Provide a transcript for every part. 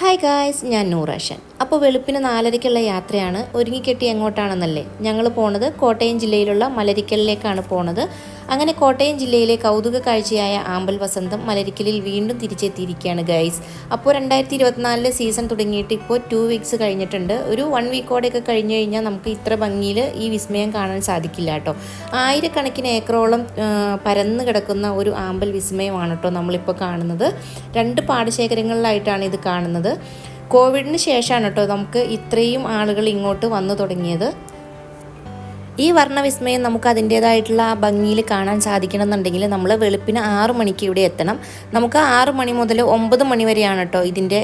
Hi guys ഞാൻ നൂറാഷൻ അപ്പോൾ വെളുപ്പിന് നാലരയ്ക്കുള്ള യാത്രയാണ് ഒരുങ്ങിക്കെട്ടി എങ്ങോട്ടാണെന്നല്ലേ? ഞങ്ങൾ പോണത് കോട്ടയം ജില്ലയിലുള്ള മലരിക്കലിലേക്കാണ് പോണത്. അങ്ങനെ കോട്ടയം ജില്ലയിലെ കൗതുക കാഴ്ചയായ ആമ്പൽ വസന്തം മലരിക്കലിൽ വീണ്ടും തിരിച്ചെത്തിയിരിക്കുകയാണ് ഗൈസ് അപ്പോൾ രണ്ടായിരത്തി ഇരുപത്തിനാലിലെ സീസൺ തുടങ്ങിയിട്ട് ഇപ്പോൾ ടു വീക്സ് കഴിഞ്ഞിട്ടുണ്ട്. ഒരു വൺ വീക്കോടെയൊക്കെ കഴിഞ്ഞു കഴിഞ്ഞാൽ നമുക്ക് ഇത്ര ഭംഗിയിൽ ഈ വിസ്മയം കാണാൻ സാധിക്കില്ല കേട്ടോ. ആയിരക്കണക്കിന് ഏക്കറോളം പരന്നു കിടക്കുന്ന ഒരു ആമ്പൽ വിസ്മയമാണ് കേട്ടോ നമ്മളിപ്പോൾ കാണുന്നത്. രണ്ട് പാടശേഖരങ്ങളിലായിട്ടാണ് ഇത് കാണുന്നത്. കോവിഡിന് ശേഷമാണ് കേട്ടോ നമുക്ക് ഇത്രയും ആളുകൾ ഇങ്ങോട്ട് വന്നു തുടങ്ങിയത്. ഈ വർണവിസ്മയം നമുക്ക് അതിന്റേതായിട്ടുള്ള ഭംഗിയിൽ കാണാൻ സാധിക്കണമെന്നുണ്ടെങ്കിൽ നമ്മൾ വെളുപ്പിന് ആറു മണിക്ക് ഇവിടെ എത്തണം. നമുക്ക് ആറു മണി മുതൽ ഒമ്പത് മണി വരെയാണ് കേട്ടോ ഇതിന്റെ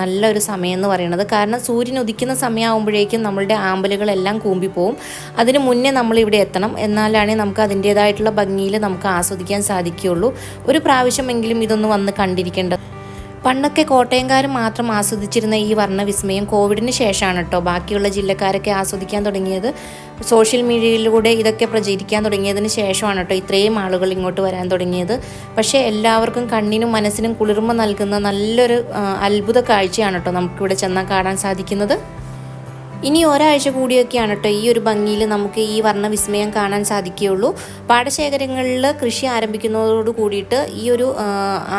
നല്ലൊരു സമയം എന്ന് പറയുന്നത്. കാരണം സൂര്യൻ ഉദിക്കുന്ന സമയമാകുമ്പോഴേക്കും നമ്മളുടെ ആമ്പലുകളെല്ലാം കൂമ്പിപ്പോവും. അതിന് മുന്നേ നമ്മൾ ഇവിടെ എത്തണം. എന്നാലാണ് നമുക്ക് അതിന്റേതായിട്ടുള്ള ഭംഗിയിൽ നമുക്ക് ആസ്വദിക്കാൻ സാധിക്കുകയുള്ളൂ. ഒരു പ്രാവശ്യമെങ്കിലും ഇതൊന്ന് വന്ന് കണ്ടിരിക്കേണ്ടത്. പണ്ടൊക്കെ കോട്ടയംകാർ മാത്രം ആസ്വദിച്ചിരുന്ന ഈ വർണവിസ്മയം കോവിഡിന് ശേഷമാണ് കേട്ടോ ബാക്കിയുള്ള ജില്ലക്കാരൊക്കെ ആസ്വദിക്കാൻ തുടങ്ങിയത് സോഷ്യൽ മീഡിയയിലൂടെ ഇതൊക്കെ പ്രചരിക്കാൻ തുടങ്ങിയതിന് ശേഷമാണ് കേട്ടോ ഇത്രയും ആളുകൾ ഇങ്ങോട്ട് വരാൻ തുടങ്ങിയത്. പക്ഷേ എല്ലാവർക്കും കണ്ണിനും മനസ്സിനും കുളിർമ നൽകുന്ന നല്ലൊരു അത്ഭുത കാഴ്ചയാണ് കേട്ടോ നമുക്കിവിടെ ചെന്നാൽ കാണാൻ സാധിക്കുന്നത്. ഇനി ഒരാഴ്ച കൂടിയൊക്കെയാണ് കേട്ടോ ഈ ഒരു ഭംഗിയിൽ നമുക്ക് ഈ വർണവിസ്മയം കാണാൻ സാധിക്കുകയുള്ളൂ. പാടശേഖരങ്ങളിൽ കൃഷി ആരംഭിക്കുന്നതോട് കൂടിയിട്ട് ഈ ഒരു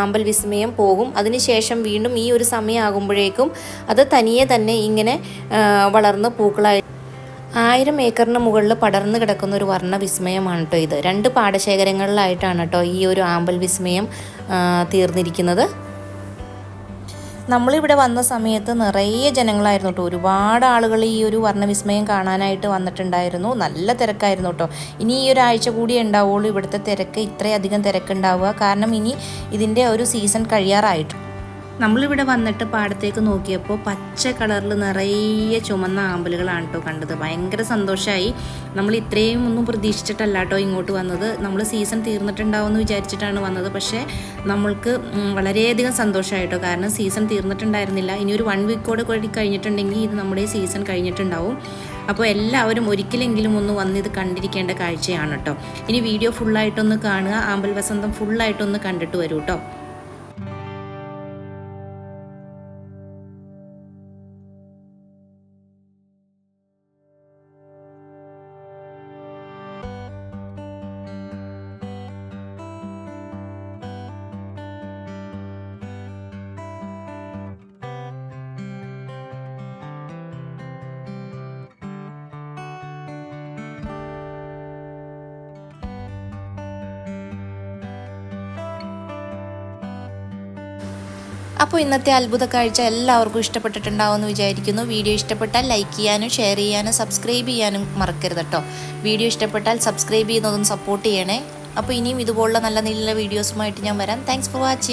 ആമ്പൽ വിസ്മയം പോകും. അതിനുശേഷം വീണ്ടും ഈ ഒരു സമയമാകുമ്പോഴേക്കും അത് തനിയെ തന്നെ ഇങ്ങനെ വളർന്ന് പൂക്കളായി. ആയിരം ഏക്കറിന് മുകളിൽ പടർന്നു കിടക്കുന്ന ഒരു വർണ വിസ്മയമാണ് കേട്ടോ ഇത്. രണ്ട് പാടശേഖരങ്ങളിലായിട്ടാണ് കേട്ടോ ഈ ഒരു ആമ്പൽ വിസ്മയം തീർന്നിരിക്കുന്നത്. നമ്മളിവിടെ വന്ന സമയത്ത് നിറയെ ജനങ്ങളായിരുന്നു കേട്ടോ. ഒരുപാട് ആളുകൾ ഈ ഒരു വർണവിസ്മയം കാണാനായിട്ട് വന്നിട്ടുണ്ടായിരുന്നു. നല്ല തിരക്കായിരുന്നു കേട്ടോ. ഇനി ഈ ഒരാഴ്ച കൂടി ഉണ്ടാവുള്ളൂ. ഇവിടുത്തെ തിരക്ക് ഇത്രയധികം തിരക്കുണ്ടാവുക. കാരണം ഇനി ഇതിന്റെ ഒരു സീസൺ കഴിയാറായിട്ട്. നമ്മളിവിടെ വന്നിട്ട് പാടത്തേക്ക് നോക്കിയപ്പോൾ പച്ച കളറിൽ നിറയെ ചുമന്ന ആമ്പലുകളാണ് കേട്ടോ കണ്ടത്. ഭയങ്കര സന്തോഷമായി നമ്മൾ ഇത്രയും ഒന്നും പ്രതീക്ഷിച്ചിട്ടല്ല കേട്ടോ ഇങ്ങോട്ട് വന്നത്. നമ്മൾ സീസൺ തീർന്നിട്ടുണ്ടാവുമെന്ന് വിചാരിച്ചിട്ടാണ് വന്നത്. പക്ഷേ നമ്മൾക്ക് വളരെയധികം സന്തോഷമായിട്ടോ കാരണം സീസൺ തീർന്നിട്ടുണ്ടായിരുന്നില്ല. ഇനി ഒരു വൺ വീക്കോടെ കൂടി കഴിഞ്ഞിട്ടുണ്ടെങ്കിൽ ഇത് നമ്മുടെ സീസൺ കഴിഞ്ഞിട്ടുണ്ടാവും. അപ്പോൾ എല്ലാവരും ഒരിക്കലെങ്കിലും ഒന്ന് വന്ന് ഇത് കണ്ടിരിക്കേണ്ട കാഴ്ചയാണ് കേട്ടോ ഇനി വീഡിയോ ഫുള്ളായിട്ടൊന്ന് കാണുക. ആമ്പൽ വസന്തം ഫുള്ളായിട്ടൊന്ന് കണ്ടിട്ട് വരൂ കേട്ടോ അപ്പോൾ ഇന്നത്തെ അത്ഭുത കാഴ്ച എല്ലാവർക്കും ഇഷ്ടപ്പെട്ടിട്ടുണ്ടാവുമെന്ന് വിചാരിക്കുന്നു. വീഡിയോ ഇഷ്ടപ്പെട്ടാൽ ലൈക്ക് ചെയ്യാനും ഷെയർ ചെയ്യാനും സബ്സ്ക്രൈബ് ചെയ്യാനും മറക്കരുത് കേട്ടോ വീഡിയോ ഇഷ്ടപ്പെട്ടാൽ സബ്സ്ക്രൈബ് ചെയ്യുന്നതും സപ്പോർട്ട് ചെയ്യണേ. അപ്പോൾ ഇനിയും ഇതുപോലുള്ള നല്ല നല്ല വീഡിയോസുമായിട്ട് ഞാൻ വരാം. Thanks for watching